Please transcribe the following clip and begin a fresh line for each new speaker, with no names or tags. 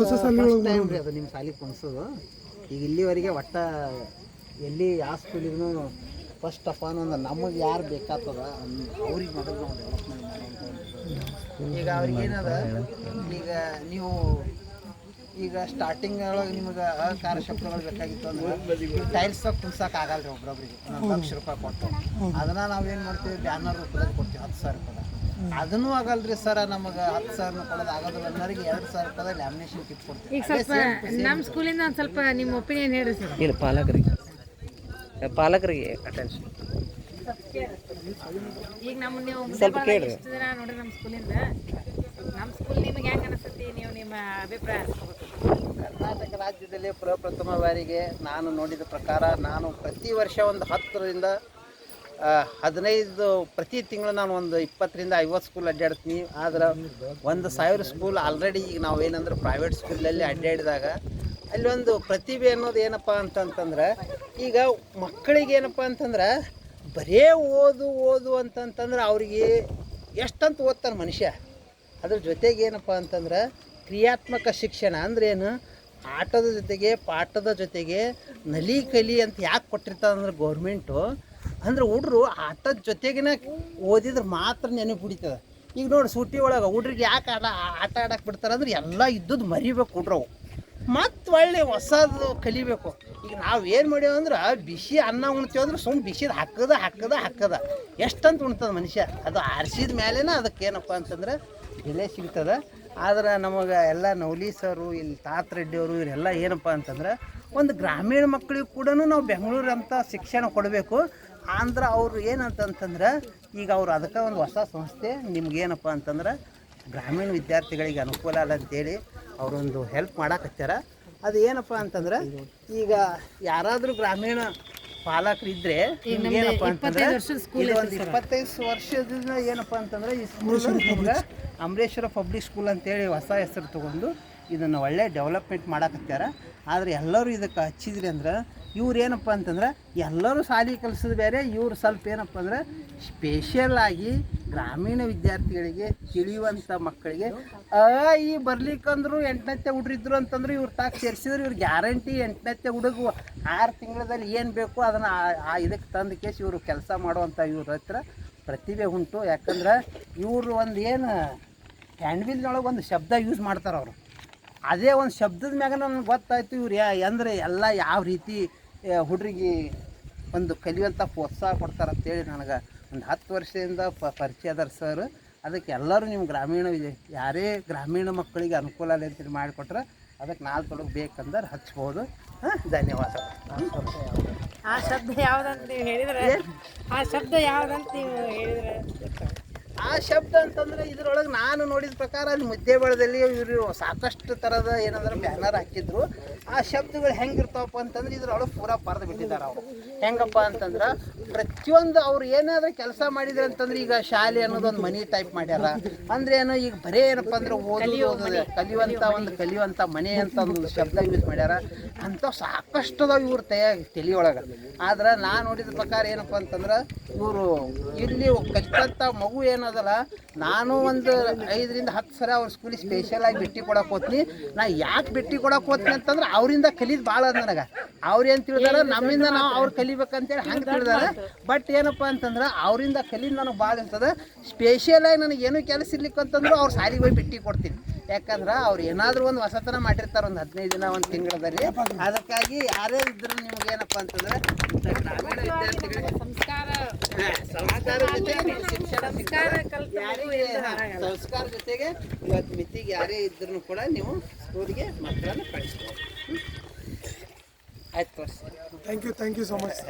ಹೊಸ ಸಾಲಿನೊಳಗೆ
ಟೈಮ್ ರೀ ಅದು ನಿಮ್ಮ ಸಾಲಿಗೆ ಕುಣಿಸೋದು ಈಗ ಇಲ್ಲಿವರೆಗೆ ಒಟ್ಟ ಎಲ್ಲಿ ಯಾವ ಸ್ಕೂಲಿಗೂ ಫಸ್ಟ್ ಆಫ್ ಆಲ್ ಒಂದು ನಮಗೆ ಯಾರು ಬೇಕಾಗ್ತದ ಅವ್ರಿಗೆ ಮೊದಲು ನಾವು ಡೆವಲಪ್ಮೆಂಟ್ ಮಾಡಿ ಈಗ ಅವ್ರಿಗೆ ಏನದ ಈಗ ನೀವು ಈಗ ಸ್ಟಾರ್ಟಿಂಗ್ ಒಳಗೆ ನಿಮಗೆ ಅಕಾರ ಶಬ್ದಗಳು ಬೇಕಾಗಿತ್ತು ಅಂದ್ರೆ ಟೈಲ್ಸ್ ಕುಣ್ಸಕ್ಕೆ ಆಗಲ್ಲ ರೀ ಒಬ್ರೊಬ್ರಿಗೆ. ಲಕ್ಷ ರೂಪಾಯಿ ಕೊಟ್ಟು. ಅದನ್ನ ನಾವೇನು ಮಾಡ್ತೀವಿ? ಬ್ಯಾನರ್ ರೂಪದಲ್ಲಿ ಕೊಡ್ತೀವಿ ಹತ್ತು ಸಾವಿರ ರೂಪಾಯಿ ಅದನ್ನೂ ಆಗಲ್ರಿ ಸರ್ ನಮಗೆ ಹತ್ತು ಸಾವಿರ ಕೊಡೋದು ಆಗೋದಿಲ್ಲ ಅನ್ನೋರಿಗೆ ಎರಡು ಸಾವಿರ ರೂಪಾಯಿ ಲ್ಯಾಮಿನೇಷನ್ ಕಿಟ್ ಕೊಡ್ತೀವಿ.
ಈಗ ಸ್ವಲ್ಪ ನಮ್ಮ ಸ್ಕೂಲಿಂದ ಒಂದು ಸ್ವಲ್ಪ ನಿಮ್ಮ ಒಪಿನಿಯನ್ ಹೇಳಿ ಸರ್.
ಇಲ್ಲ ಪಾಲಕರಿಗೆ. ಪಾಲಕರಿಗೆ ಅಟೆನ್ಷನ್
ಈಗ ನಮ್ಮ ನೀವು
ಸ್ವಲ್ಪ
ಕೇಳಿ ನೋಡ್ರಿ ನಮ್ಮ ಸ್ಕೂಲಿಂದ ನಿಮಗೆ ಹೆಂಗೆ ನೀವು ನಿಮ್ಮ ಅಭಿಪ್ರಾಯ
ಕರ್ನಾಟಕ ರಾಜ್ಯದಲ್ಲಿ ಪ್ರಪ್ರಥಮ ಬಾರಿಗೆ ನಾನು ನೋಡಿದ ಪ್ರಕಾರ ನಾನು ಪ್ರತಿ ವರ್ಷ ಒಂದು ಹತ್ತರಿಂದ ಹದಿನೈದು, ಪ್ರತಿ ತಿಂಗಳು ನಾನು ಒಂದು ಇಪ್ಪತ್ತರಿಂದ ಐವತ್ತು ಸ್ಕೂಲ್ ಅಡ್ಡಾಡ್ತೀನಿ. ಆದ್ರೆ ಒಂದು ಸಾವಿರ ಸ್ಕೂಲ್ ಆಲ್ರೆಡಿ ಈಗ ನಾವು ಏನಂದ್ರೆ ಪ್ರೈವೇಟ್ ಸ್ಕೂಲಲ್ಲಿ ಅಡ್ಡಾಡಿದಾಗ ಅಲ್ಲಿ ಒಂದು ಪ್ರತಿಭೆ ಅನ್ನೋದು ಏನಪ್ಪ ಅಂತಂತಂದ್ರೆ, ಈಗ ಮಕ್ಕಳಿಗೆ ಏನಪ್ಪ ಅಂತಂದ್ರೆ ಬರೇ ಓದು ಓದು ಅಂತಂತಂದ್ರೆ ಅವ್ರಿಗೆ ಎಷ್ಟಂತ ಓದ್ತಾನೆ ಮನುಷ್ಯ? ಅದ್ರ ಜೊತೆಗೆ ಏನಪ್ಪ ಅಂತಂದ್ರೆ ಕ್ರಿಯಾತ್ಮಕ ಶಿಕ್ಷಣ ಅಂದ್ರೇನು ಆಟದ ಜೊತೆಗೆ, ಪಾಠದ ಜೊತೆಗೆ ನಲಿ, ಕಲಿ ಅಂತ ಯಾಕೆ ಕೊಟ್ಟಿರ್ತಾರೆ ಅಂದ್ರೆ ಗೌರ್ಮೆಂಟು ಅಂದ್ರೆ ಹುಡ್ರು ಆಟದ ಜೊತೆಗಿನ ಓದಿದ್ರೆ ಮಾತ್ರ ನೆನಪು ಬಿಡಿತದೆ ಈಗ ನೋಡಿ ಸೂಟಿ ಒಳಗೆ ಹುಡ್ರಿಗೆ ಯಾಕೆ ಆಟ ಆಟ ಆಡಕ್ಕೆ ಬಿಡ್ತಾರೆ ಅಂದ್ರೆ ಎಲ್ಲ ಇದ್ದದ್ದು ಮರಿಬೇಕು ಹುಡ್ರವು ಮತ್ತು ಒಳ್ಳೆ ಹೊಸದು ಕಲಿಬೇಕು. ಈಗ ನಾವು ಏನು ಮಾಡ್ಯಾವ ಅಂದ್ರೆ ಬಿಸಿ ಅನ್ನ ಉಣ್ತೀವಿ ಅಂದ್ರೆ ಸುಮ್ಮನೆ ಬಿಸಿದು ಹಾಕದ ಹಾಕದ ಹಾಕದ. ಎಷ್ಟಂತ ಉಣ್ತದ ಮನುಷ್ಯ? ಅದು ಆರಿಸಿದ ಮೇಲೇನ ಅದಕ್ಕೆ ಏನಪ್ಪ ಅಂತಂದ್ರೆ ಬೆಲೆ ಸಿಗ್ತದೆ. ಆದ್ರೆ ನಮಗೆ ಎಲ್ಲ ನವಲಿ ಸರು ಇಲ್ಲಿ ತಾತ ರೆಡ್ಡಿ ಅವರು ಇವರೆಲ್ಲ ಏನಪ್ಪ ಅಂತಂದ್ರೆ ಒಂದು ಗ್ರಾಮೀಣ ಮಕ್ಕಳಿಗೆ ಕೂಡ ನಾವು ಬೆಂಗಳೂರು ಅಂತ ಶಿಕ್ಷಣ ಕೊಡಬೇಕು. ಅಂದ್ರೆ ಅವರು ಏನಂತಂತಂದ್ರೆ ಈಗ ಅವ್ರು ಅದಕ್ಕೆ ಒಂದು ಹೊಸ ಸಂಸ್ಥೆ, ನಿಮ್ಗೇನಪ್ಪ ಅಂತಂದ್ರೆ ಗ್ರಾಮೀಣ ವಿದ್ಯಾರ್ಥಿಗಳಿಗೆ ಅನುಕೂಲ ಅಲ್ಲ ಅಂತೇಳಿ ಅವರೊಂದು ಹೆಲ್ಪ್ ಮಾಡಾಕತ್ತಾರ ಅದು ಏನಪ್ಪ ಅಂತಂದ್ರೆ ಈಗ ಯಾರಾದರೂ ಗ್ರಾಮೀಣ ಪಾಲಕರು ಇದ್ರೆ ಏನಪ್ಪ ಅಂತಂದ್ರೆ ಇದು ಒಂದು ಇಪ್ಪತ್ತೈದು ವರ್ಷದಿಂದ ಏನಪ್ಪ ಅಂತಂದ್ರೆ ಈ ಸ್ಕೂಲ್ ನಿಮ್ಗೆ ಅಮರೇಶ್ವರ ಪಬ್ಲಿಕ್ ಸ್ಕೂಲ್ ಅಂತೇಳಿ ಹೊಸ ಹೆಸರು ತಗೊಂಡು ಇದನ್ನು ಒಳ್ಳೆ ಡೆವಲಪ್ಮೆಂಟ್ ಮಾಡಕತ್ತಾರ ಆದರೆ ಎಲ್ಲರೂ ಇದಕ್ಕೆ ಹಚ್ಚಿದ್ರಿ ಅಂದ್ರೆ ಇವ್ರು ಏನಪ್ಪ ಅಂತಂದ್ರೆ ಎಲ್ಲರೂ ಶಾಲೆ ಕಲಿಸೋದು ಬೇರೆ, ಇವ್ರು ಸ್ವಲ್ಪ ಏನಪ್ಪ ಅಂದ್ರೆ ಸ್ಪೆಷಲ್ ಆಗಿ ಗ್ರಾಮೀಣ ವಿದ್ಯಾರ್ಥಿಗಳಿಗೆ ತಿಳಿಯುವಂಥ ಮಕ್ಕಳಿಗೆ ಅ ಈ ಬರ್ಲಿಕ್ಕಂದ್ರು ಎಂಟನತ್ತೆ ಹುಡ್ರಿದ್ರು ಅಂತಂದ್ರೆ ಇವ್ರು ತಾಕ್ ಸೇರಿಸಿದ್ರು ಇವ್ರು ಗ್ಯಾರಂಟಿ ಎಂಟನತ್ತೆ ಹುಡುಗ ಆರು ತಿಂಗಳಲ್ಲಿ ಏನು ಬೇಕು ಅದನ್ನು ಆ ಇದಕ್ಕೆ ತಂದು ಕೇಸ್ ಇವರು ಕೆಲಸ ಮಾಡುವಂಥ ಇವ್ರ ಹತ್ರ ಪ್ರತಿಭೆ ಉಂಟು. ಯಾಕಂದ್ರೆ ಇವರು ಒಂದು ಏನು ಹ್ಯಾಂಡ್ವಿಲ್ನೊಳಗೆ ಒಂದು ಶಬ್ದ ಯೂಸ್ ಮಾಡ್ತಾರೆ ಅವರು. ಅದೇ ಒಂದು ಶಬ್ದದ ಮ್ಯಾಗ ನನಗೆ ಗೊತ್ತಾಯ್ತು ಇವ್ರು ಯಾ ಅಂದರೆ ಎಲ್ಲ ಯಾವ ರೀತಿ ಹುಡುಗಿ ಒಂದು ಕಲಿಯುವಂಥ ಪ್ರೋತ್ಸಾಹ ಕೊಡ್ತಾರೆ ಅಂತೇಳಿ ನನಗೆ ಒಂದು ಹತ್ತು ವರ್ಷದಿಂದ ಪ ಪರಿಚಯ ಅದಾರ ಸರ್. ಅದಕ್ಕೆ ಎಲ್ಲರೂ ನಿಮ್ಮ ಗ್ರಾಮೀಣ ಯಾರೇ ಗ್ರಾಮೀಣ ಮಕ್ಕಳಿಗೆ ಅನುಕೂಲ ಆಗಲಿ ಅಂತೇಳಿ ಮಾಡಿಕೊಟ್ರೆ ಅದಕ್ಕೆ ನಾಲ್ಕು ತೊಡಗು ಬೇಕಂದ್ರೆ ಹಚ್ಬೋದು. ಹಾಂ ಧನ್ಯವಾದ.
ಆ ಶಬ್ದ ಯಾವುದಂತ ನೀವು ಹೇಳಿದ್ರೆ? ಆ ಶಬ್ದ ಯಾವುದಂತ ನೀವು ಹೇಳಿದ್ರೆ?
ಆ ಶಬ್ದ ಅಂತಂದ್ರೆ ಇದ್ರೊಳಗೆ ನಾನು ನೋಡಿದ ಪ್ರಕಾರ ಅಲ್ಲಿ ಮುದ್ದೇಬಳದಲ್ಲಿ ಇವರು ಸಾಕಷ್ಟು ಥರದ ಏನಂದ್ರೆ ಬ್ಯಾನರ್ ಹಾಕಿದ್ರು. ಆ ಶಬ್ದಗಳು ಹೆಂಗಿರ್ತಾವಪ್ಪ ಅಂತಂದ್ರೆ ಇದ್ರೊಳಗೆ ಪೂರಾ ಪರ್ದು ಬಿಟ್ಟಿದ್ದಾರೆ ಅವರು. ಹೆಂಗಪ್ಪ ಅಂತಂದ್ರೆ ಪ್ರತಿಯೊಂದು ಅವ್ರು ಏನಾದ್ರೂ ಕೆಲಸ ಮಾಡಿದ್ರೆ ಅಂತಂದ್ರೆ ಈಗ ಶಾಲೆ ಅನ್ನೋದೊಂದು ಮನಿ ಟೈಪ್ ಮಾಡ್ಯಾರ. ಅಂದ್ರೆ ಏನೋ ಈಗ ಬರೇ ಏನಪ್ಪ ಅಂದ್ರೆ ಓದೋದು ಕಲಿಯುವಂತ ಕಲಿಯುವಂಥ ಒಂದು ಕಲಿಯುವಂಥ ಮನೆ ಅಂತ ಒಂದು ಶಬ್ದ ಯೂಸ್ ಮಾಡ್ಯಾರ. ಅಂತ ಸಾಕಷ್ಟು ಅದಾವ ಇವ್ರ ತಯಾರಿ ತಲೆಯೊಳಗೆ. ಆದ್ರೆ ನಾನು ನೋಡಿದ ಪ್ರಕಾರ ಏನಪ್ಪ ಅಂತಂದ್ರೆ ಇವರು ಇಲ್ಲಿ ಕಲಿತಂಥ ಮಗು ಏನದಲ್ಲ ನಾನು ಒಂದು ಐದರಿಂದ ಹತ್ತು ಸಲ ಅವ್ರ ಸ್ಕೂಲಿಗೆ ಸ್ಪೆಷಲ್ ಆಗಿ ಭೇಟಿ ಕೊಡಕ್ಕೆ ಹೋತ್ನಿ ನಾ ಯಾಕೆ ಭೇಟಿ ಕೊಡಕ್ಕೆ ಹೋತ್ನಿ ಅಂತಂದ್ರೆ ಅವರಿಂದ ಕಲೀದು ಭಾಳ ಅದ ನನಗೆ. ಅವ್ರು ಏನು ತಿಳಿದಾರ, ನಮ್ಮಿಂದ ನಾವು ಅವ್ರು ಕಲಿಬೇಕಂತೇಳಿ ಹಂಗೆ ತಿಳಿದಾರ. ಬಟ್ ಏನಪ್ಪ ಅಂತಂದ್ರೆ, ಅವರಿಂದ ಕಲೀದು ನನಗೆ ಭಾಳ ಇರ್ತದೆ. ಸ್ಪೆಷಲಾಗಿ ನನಗೆ ಏನೂ ಕೆಲಸ ಇರ್ಲಿಕ್ಕೆ ಅಂತಂದ್ರೆ ಅವ್ರ ಸಾಲಿಗೆ ಹೋಗಿ ಭೇಟಿ ಕೊಡ್ತೀನಿ. ಯಾಕಂದ್ರೆ ಅವ್ರು ಏನಾದರೂ ಒಂದು ಹೊಸತನ ಮಾಡಿರ್ತಾರೆ ಒಂದು ಹದಿನೈದು ದಿನ ಒಂದು ತಿಂಗಳಲ್ಲಿ ಅದಕ್ಕಾಗಿ ಯಾರೇ ಇದ್ರು ನಿಮ್ಗೆ ಏನಪ್ಪ ಅಂತಂದ್ರೆ ಗ್ರಾಮೀಣ ವಿದ್ಯಾರ್ಥಿಗಳಿಗೆ
ಸಂಸ್ಕಾರ.
ಸಂಸ್ಕಾರ ಜೊತೆಗೆ ಶಿಕ್ಷಣ
ಸಂಸ್ಕಾರ
ಜೊತೆಗೆ ಇವತ್ತು ಮಿತಿಗೆ ಯಾರೇ ಇದ್ರೂ ಕೂಡ ನೀವು ಸ್ಕೂಲ್ಗೆ ಮಕ್ಕಳನ್ನು ಕಳಿಸ್ಬೋದು? ಆಯ್ತು ತೋರಿಸಿ
thank you thank you so much